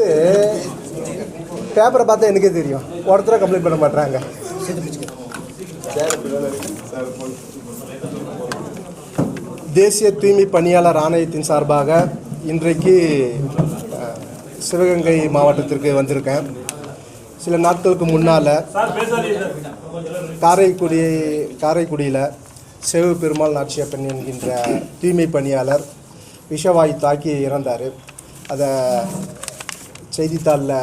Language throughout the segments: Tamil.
ஃபஸ்ட்டு பேப்பரை பார்த்தா எனக்கே தெரியும். ஒருத்தர கம்ப்ளீட் பண்ண மாட்டாங்க தேசிய தூய்மை பணியாளர் ஆணையத்தின் சார்பாக இன்றைக்கு சிவகங்கை மாவட்டத்திற்கு வந்திருக்கேன். சில நாட்களுக்கு முன்னால் காரைக்குடி காரைக்குடியில் செவு பெருமாள் நாச்சியப்பன் என்கின்ற தூய்மை பணியாளர் விஷவாயு தாக்கி இறந்தார். அதை செய்தித்தாளில்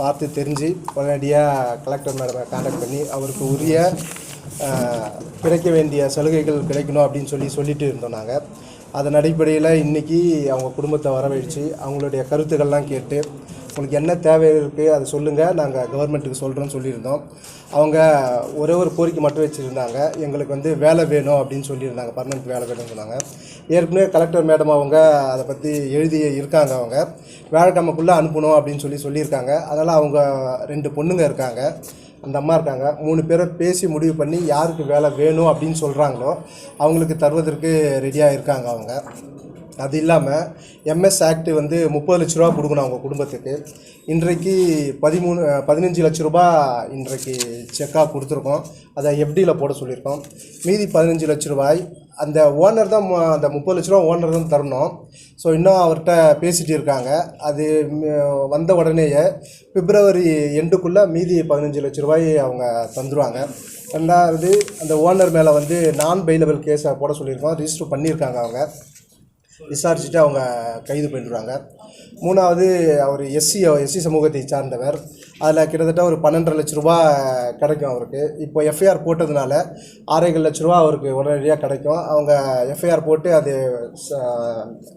பார்த்து தெரிஞ்சு உடனடியாக கலெக்டர் மேடமை காண்டாக்ட் பண்ணி அவருக்கு உரிய கிடைக்க வேண்டிய சலுகைகள் கிடைக்கணும் அப்படின்னு சொல்லி சொல்லிட்டு இருந்தோம் நாங்கள் அதன் அடிப்படையில் இன்றைக்கி அவங்க குடும்பத்தை வரவழைச்சு அவங்களுடைய கருத்துக்கள்லாம் கேட்டு உங்களுக்கு என்ன தேவை இருக்குது அதை சொல்லுங்கள் நாங்கள் கவர்மெண்ட்டுக்கு சொல்கிறோன்னு சொல்லியிருந்தோம். அவங்க ஒரே ஒரு கோரிக்கை மட்டும் வச்சுருந்தாங்க. எங்களுக்கு வந்து வேலை வேணும் அப்படின்னு சொல்லியிருந்தாங்க. பர்மனெண்ட் வேலை வேணும்னு சொன்னாங்க. ஏற்கனவே கலெக்டர் மேடம் அவங்க அதை பற்றி எழுதி இருக்காங்க அவங்க. வியாழக்கிழமைக்குள்ளே அனுப்பணும் அப்படின்னு சொல்லி சொல்லியிருக்காங்க. அதனால் அவங்க ரெண்டு பொண்ணுங்க இருக்காங்க. அந்த அம்மா இருக்காங்க. மூணு பேரை பேசி முடிவு பண்ணி யாருக்கு வேலை வேணும் அப்படின்னு சொல்கிறாங்களோ அவங்களுக்கு தருவதற்கு ரெடியாக இருக்காங்க அவங்க. அது இல்லாமல் எம்எஸ் ஆக்ட் வந்து முப்பது லட்ச ரூபா கொடுக்கணும் அவங்க குடும்பத்துக்கு. இன்றைக்கு பதிமூணு பதினஞ்சு லட்ச ரூபா இன்றைக்கு செக்காக கொடுத்துருக்கோம். அதை எஃப்டியில் போட சொல்லியிருக்கோம். மீதி பதினஞ்சு லட்ச ரூபாய் அந்த ஓனர் தான் அந்த முப்பது லட்ச ரூபா ஓனர் தான் தரணும். ஸோ இன்னும் அவர்கிட்ட பேசிகிட்டு இருக்காங்க. அது வந்த உடனேயே பிப்ரவரி எண்டுக்குள்ளே மீதி பதினஞ்சு லட்ச ரூபாய் அவங்க தந்துடுவாங்க ரெண்டாவது அந்த ஓனர் மேலே வந்து நான் பெயிலபிள் கேஸை போட சொல்லியிருக்கோம். ரிஜிஸ்டர் பண்ணியிருக்காங்க அவங்க. விசாரிச்சுட்டு அவங்க கைது பண்ணிடுவாங்க. மூணாவது அவர் எஸ்சி எஸ்சி சமூகத்தை சார்ந்தவர். அதில் கிட்டத்தட்ட ஒரு பன்னெண்டரை லட்ச ரூபா கிடைக்கும் அவருக்கு. இப்போ எஃப்ஐஆர் போட்டதுனால ஆறேகால் லட்ச ரூபா அவருக்கு உடனடியாக கிடைக்கும். அவங்க எஃப்ஐஆர் போட்டு அது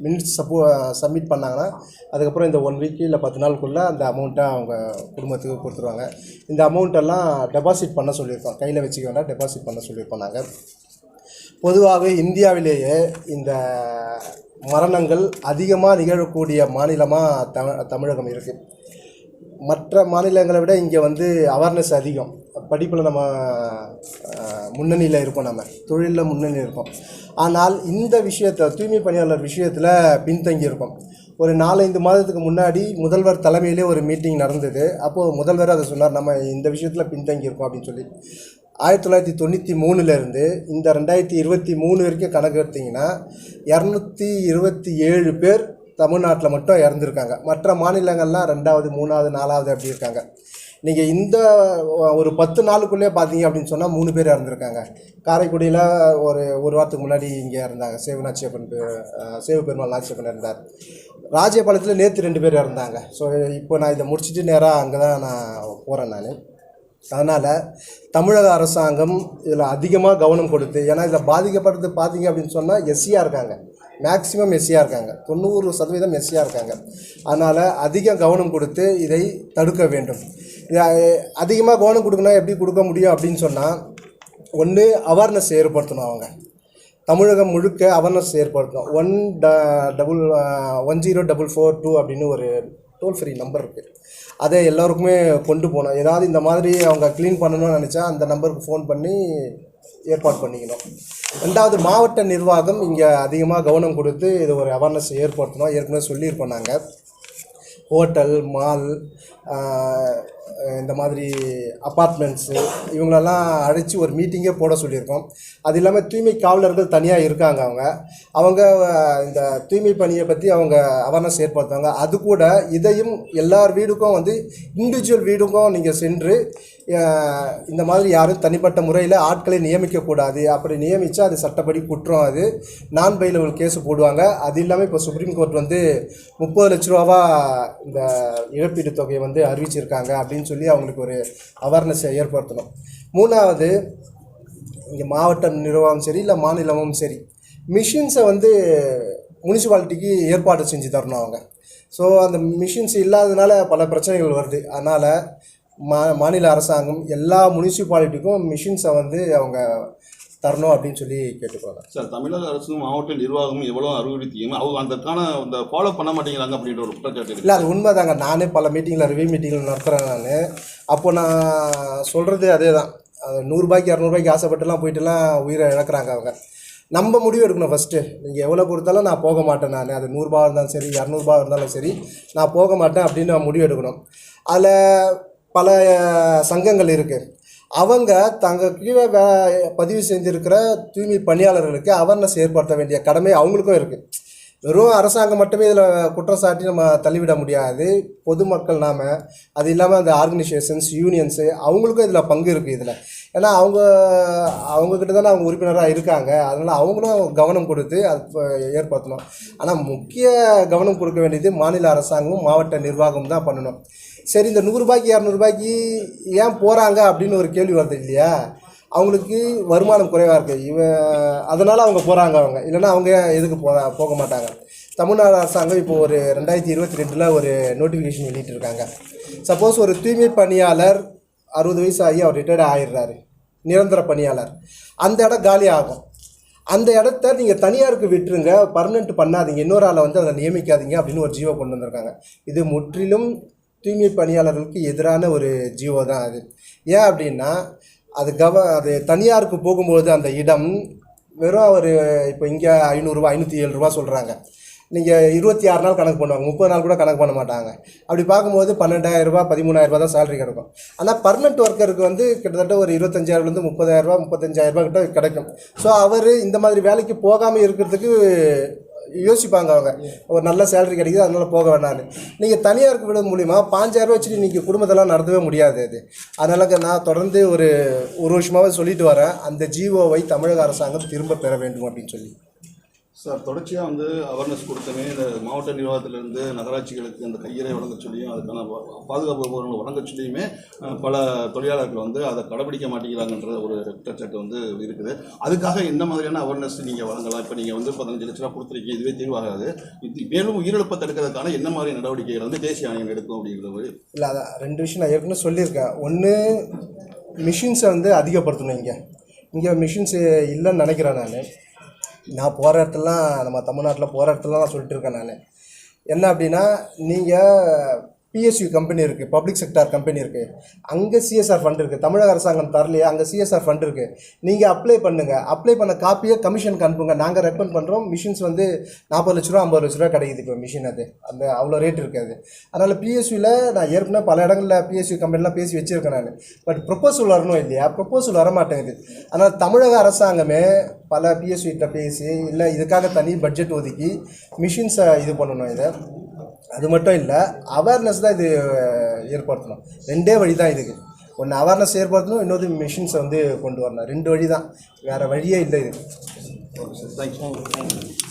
மினிட்ஸ் சப்போ சப்மிட் பண்ணாங்கன்னா அதுக்கப்புறம் இந்த ஒன் வீக் இல்லை பத்து நாளுக்குள்ளே அந்த அமௌண்ட்டை அவங்க குடும்பத்துக்கு கொடுத்துருவாங்க. இந்த அமௌண்ட்டெல்லாம் டெபாசிட் பண்ண சொல்லியிருக்கோம். கையில் வச்சுக்க வேண்டாம் டெபாசிட் பண்ண சொல்லியிருக்கோம் நாங்கள் பொதுவாகவே இந்தியாவிலேயே இந்த மரணங்கள் அதிகமாக நிகழக்கூடிய மாநிலமாக தமி தமிழகம் இருக்குது மற்ற மாநிலங்களை விட இங்கே வந்து அவேர்னஸ் அதிகம். படிப்பில் நம்ம முன்னணியில் இருப்போம் நம்ம. தொழிலில் முன்னணியில் இருப்போம் ஆனால் இந்த விஷயத்தை தூய்மை பணியாளர் விஷயத்தில் பின்தங்கி இருக்கோம். ஒரு நாலஞ்சு மாதத்துக்கு முன்னாடி முதல்வர் தலைமையிலே ஒரு மீட்டிங் நடந்தது. அப்போது முதல்வர் அதை சொன்னார் நம்ம இந்த விஷயத்தில் பின்தங்கியிருக்கோம் அப்படின்னு சொல்லி. ஆயிரத்தி தொள்ளாயிரத்தி தொண்ணூற்றி மூணுலேருந்து இந்த ரெண்டாயிரத்தி இருபத்தி மூணு வரைக்கும் கணக்கு எடுத்திங்கன்னா இரநூத்தி இருபத்தி ஏழு பேர் தமிழ்நாட்டில் மட்டும் இறந்துருக்காங்க. மற்ற மாநிலங்கள்லாம் ரெண்டாவது மூணாவது நாலாவது அப்படி இருக்காங்க. நீங்கள் இந்த ஒரு பத்து நாளுக்குள்ளே பார்த்தீங்க அப்படின்னு சொன்னால் மூணு பேர் இறந்துருக்காங்க. காரைக்குடியில் ஒரு ஒரு வாரத்துக்கு முன்னாடி இங்கே இருந்தாங்க. சேவநாச்சியப்பன் சேவு பெருமாள் நாச்சியப்பன் இருந்தார். ராஜபாளையத்தில் நேற்று ரெண்டு பேர் இறந்தாங்க. ஸோ இப்போ நான் இதை முடிச்சுட்டு நேராக அங்கே தான் நான் போகிறேன் நான். அதனால் தமிழக அரசாங்கம் இதில் அதிகமாக கவனம் கொடுத்து ஏன்னா இதில் பாதிக்கப்படுறது பார்த்தீங்க அப்படின்னு சொன்னால் எஸ்சியாக இருக்காங்க. மேக்ஸிமம் எஸ்சியாக இருக்காங்க. தொண்ணூறு சதவீதம் எஸ்சியாக இருக்காங்க. அதனால் அதிக கவனம் கொடுத்து இதை தடுக்க வேண்டும். அதிகமாக கவனம் கொடுக்கணும் எப்படி கொடுக்க முடியும் அப்படின்னு சொன்னால் ஒன்று அவேர்னஸ் ஏற்படுத்தணும் அவங்க. தமிழகம் முழுக்க அவேர்னஸ் ஏற்படுத்தணும். ஒன் ட double one zero double four two அப்படின்னு ஒரு டோல் ஃப்ரீ நம்பர் இருக்குது அதை எல்லோருக்குமே கொண்டு போனோம் ஏதாவது இந்த மாதிரி அவங்க க்ளீன் பண்ணணும்னு நினச்சா அந்த நம்பருக்கு ஃபோன் பண்ணி ஏற்பாடு பண்ணிக்கணும். ரெண்டாவது மாவட்ட நிர்வாகம் இங்கே அதிகமாக கவனம் கொடுத்து இது ஒரு அவேர்னஸ் ஏற்படுத்தணும். ஏற்கனவே சொல்லியிருப்போம் நாங்கள் ஹோட்டல் மால் இந்த மாதிரி அப்பார்ட்மெண்ட்ஸு இவங்களெல்லாம் அழைச்சி ஒரு மீட்டிங்கே போட சொல்லியிருக்கோம். அது இல்லாமல் தூய்மை காவலர்கள் தனியாக இருக்காங்க அவங்க. அவங்க இந்த தூய்மை பணியை பற்றி அவங்க அவேர்னஸ் ஏற்படுத்துவாங்க. அது கூட இதையும் எல்லார் வீடுக்கும் வந்து இண்டிவிஜுவல் வீடுக்கும் நீங்கள் சென்று இந்த மாதிரி யாரும் தனிப்பட்ட முறையில் ஆட்களை நியமிக்கக்கூடாது. அப்படி நியமித்தா அது சட்டப்படி குற்றம் அது. நான் பைலபிள் கேஸ் போடுவாங்க. அது இல்லாமல் இப்போ சுப்ரீம் கோர்ட் வந்து முப்பது லட்ச ரூபாவாக இந்த இழப்பீடு தொகையை வந்து அறிவிச்சிருக்காங்க அப்படின்னு சொல்லி அவங்களுக்கு ஒரு அவேர்னஸை ஏற்படுத்தணும். மூணாவது இங்கே மாவட்ட நிர்வாகம் சரி இல்லை மாநிலமும் சரி மிஷின்ஸை வந்து முனிசிபாலிட்டிக்கு ஏற்பாடு செஞ்சு தரணும் அவங்க. ஸோ அந்த மிஷின்ஸ் இல்லாததுனால பல பிரச்சனைகள் வருது. அதனால் மா மாநில அரசாங்கம் எல்லா முனிசிபாலிட்டிக்கும் மிஷின்ஸை வந்து அவங்க தரணும் அப்படின்னு சொல்லி கேட்டுக்கோங்க. சார் தமிழக அரசும் மாவட்ட நிர்வாகமும் எவ்வளோ அறிவுறுத்தியும் அவங்க அதற்கான அந்த ஃபாலோ பண்ண மாட்டேங்கிறாங்க அப்படின்ற ஒரு குற்றச்சாட்டு இல்லை அது உண்மைதாங்க. நானே பல மீட்டிங்கில் ரிவ்யூ மீட்டிங்கில் நடத்துகிறேன் நான். அப்போ நான் சொல்கிறது அதே தான் அது நூறுரூபாய்க்கு இரநூறுபாய்க்கு ஆசைப்பட்டுலாம் போயிட்டுலாம் உயிரை இழக்கிறாங்க அவங்க. நம்ம முடிவு எடுக்கணும் ஃபஸ்ட்டு நீங்கள் எவ்வளோ கொடுத்தாலும் நான் போக மாட்டேன் நான். அது நூறுரூபா இருந்தாலும் சரி இரநூறுபா இருந்தாலும் சரி நான் போக மாட்டேன் அப்படின்னு நான் முடிவு எடுக்கணும். அதில் பல சங்கங்கள் இருக்குது அவங்க தங்க கீழே வே பதிவு செஞ்சுருக்கிற தூய்மை பணியாளர்களுக்கு அவேர்னஸ் ஏற்படுத்த வேண்டிய கடமை அவங்களுக்கும் இருக்குது வெறும் அரசாங்கம் மட்டுமே இதில் குற்றம் சாட்டி நம்ம தள்ளிவிட முடியாது. பொதுமக்கள் நாம் அது இல்லாமல் அந்த ஆர்கனைசேஷன்ஸ் யூனியன்ஸு அவங்களுக்கும் இதில் பங்கு இருக்குது இதில். ஏன்னா அவங்க அவங்கக்கிட்ட தானே அவங்க உறுப்பினராக இருக்காங்க. அதனால் அவங்களும் கவனம் கொடுத்து அது ஏற்படுத்தணும். ஆனால் முக்கிய கவனம் கொடுக்க வேண்டியது மாநில அரசாங்கமும் மாவட்ட நிர்வாகமும் தான் பண்ணணும். சரி இந்த நூறுரூபாய்க்கு இரநூறுபாய்க்கு ஏன் போகிறாங்க அப்படின்னு ஒரு கேள்வி வருது இல்லையா? அவங்களுக்கு வருமானம் குறைவாக இருக்குது இவன் அதனால் அவங்க போகிறாங்க அவங்க. இல்லைன்னா அவங்க எதுக்கு போக போக மாட்டாங்க. தமிழ்நாடு அரசாங்கம் இப்போ ஒரு ரெண்டாயிரத்தி இருபத்தி ரெண்டில் ஒரு நோட்டிஃபிகேஷன் வெளியிட்டிருக்காங்க. சப்போஸ் ஒரு தூய்மை பணியாளர் அறுபது வயசு ஆகி அவர் ரிட்டையர்ட் ஆயிடுறாரு. நிரந்தர பணியாளர். அந்த இடம் காலி ஆகும். அந்த இடத்த நீங்கள் தனியாருக்கு விட்டுருங்க. பர்மனெண்ட் பண்ணாதீங்க. இன்னொரு ஆளை வந்து அதை நியமிக்காதீங்க அப்படின்னு ஒரு ஜீவோ கொண்டு வந்திருக்காங்க. இது முற்றிலும் தூய்மை பணியாளர்களுக்கு எதிரான ஒரு ஜீவோ தான் அது. ஏன் அப்படின்னா அது கவ அது தனியாருக்கு போகும்போது அந்த இடம் வெறும் அவர் இப்போ இங்கே ஐநூறுரூவா ஐநூற்றி ஏழு ரூபா சொல்கிறாங்க நீங்கள் இருபத்தி ஆறு நாள் கணக்கு பண்ணுவாங்க முப்பது நாள் கூட கணக்கு பண்ண மாட்டாங்க. அப்படி பார்க்கும்போது பன்னெண்டாயிரரூபா பதிமூணாயிரரூபா பதிமூணாயிரம் தான் சேலரி கிடைக்கும். ஆனால் பர்மனெண்ட் ஒர்க்கருக்கு வந்து கிட்டத்தட்ட ஒரு இருபத்தஞ்சாயிரம்லேருந்து முப்பதாயிரரூபா முப்பத்தஞ்சாயிரரூபா கிட்ட கிடைக்கும். ஸோ அவர் இந்த மாதிரி வேலைக்கு போகாமல் இருக்கிறதுக்கு யோசிப்பாங்க அவங்க. ஒரு நல்ல சேலரி கிடைக்குது அதனால போக வேணான்னு. நீங்கள் தனியாருக்கு விட மூலிமா பாஞ்சாயிரம் வச்சுட்டு நீங்கள் குடும்பத்தெல்லாம் நடத்தவே முடியாது அது. அதனால நான் தொடர்ந்து ஒரு ஒரு வருஷமாவது சொல்லிட்டு வரேன். அந்த ஜிஓவை தமிழக அரசாங்கம் திரும்ப பெற வேண்டும் அப்படின்னு சொல்லி. சார் தொடர்ச்சியாக வந்து அவேர்னஸ் கொடுத்தமே இந்த மாவட்ட நிர்வாகத்திலிருந்து நகராட்சிகளுக்கு அந்த கையறை வழங்க சொல்லியும் அதுக்கான பாதுகாப்பு உபகரணங்கள் வழங்க சொல்லியுமே பல தொழிலாளர்கள் வந்து அதை கடைபிடிக்க மாட்டேங்கிறாங்கன்ற ஒரு குற்றச்சாட்டு வந்து இருக்குது. அதுக்காக எந்த மாதிரியான அவேர்னஸ் நீங்கள் வழங்கலாம்? இப்போ நீங்கள் வந்து பதினஞ்சு லட்ச ரூபா கொடுத்துருக்கீங்க இதுவே தீர்வாகாது. இது மேலும் உயிரிழப்பை தடுக்கிறதுக்கான என்ன மாதிரி நடவடிக்கைகள் வந்து தேசிய ஆணையம் எடுக்கும் அப்படிங்கிறது இல்லை அதான் ரெண்டு விஷயம் நான் ஏற்கனவே சொல்லியிருக்கேன். ஒன்று மிஷின்ஸை வந்து அதிகப்படுத்தணும் இங்கே. இங்கே மிஷின்ஸு இல்லைன்னு நினைக்கிறேன் நான். நான் போகிற இடத்துலலாம் நம்ம தமிழ்நாட்டில் போகிற இடத்துலலாம் நான் சொல்லிட்டு இருக்கேன் நான். என்ன அப்படின்னா நீங்கள் பிஎஸ்யூ கம்பெனி இருக்குது பப்ளிக் செக்டார் கம்பெனி இருக்குது அங்கே சிஎஸ்ஆர் ஃபண்ட் இருக்குது தமிழக அரசாங்கம் தரலையே அங்கே சிஎஸ்ஆர் ஃபண்ட் இருக்குது நீங்கள் அப்ளை பண்ணுங்கள் அப்ளை பண்ண காப்பியை கமிஷனுக்கு அனுப்புங்க. நாங்கள் ரெக்கமெண்ட் பண்ணுறோம் மிஷின்ஸ் வந்து நாற்பது லட்ச ரூபா ஐம்பது லட்ச ரூபா கிடைக்குது இப்போ மிஷின் அது. அந்த அவ்வளோ ரேட் இருக்காது அதனால் பிஎஸ்யூவில் நான் ஏற்கனவே பல இடங்களில் பிஎஸ்யூ கம்பெனிலாம் பேசி வச்சுருக்கேன் நான். பட் ப்ரொப்போசல் வரணும் இல்லையா? ப்ரொப்போசல் வர மாட்டேங்குது அதனால் தமிழக அரசாங்கமே பல பிஎஸ்யூட்ட பேசி இல்லை இதுக்காக தனி பட்ஜெட் ஒதுக்கி மிஷின்ஸை இது பண்ணணும் இதை. அது மட்டும் இல்லை அவேர்னஸ் தான் இது ஏற்படுத்தணும். ரெண்டே வழி தான் இதுக்கு. ஒன்று அவேர்னஸ் ஏற்படுத்தணும் இன்னொரு மிஷின்ஸை வந்து கொண்டு வரணும். ரெண்டு வழி தான் வேறு வழியே இல்லை இது. தேங்க்யூ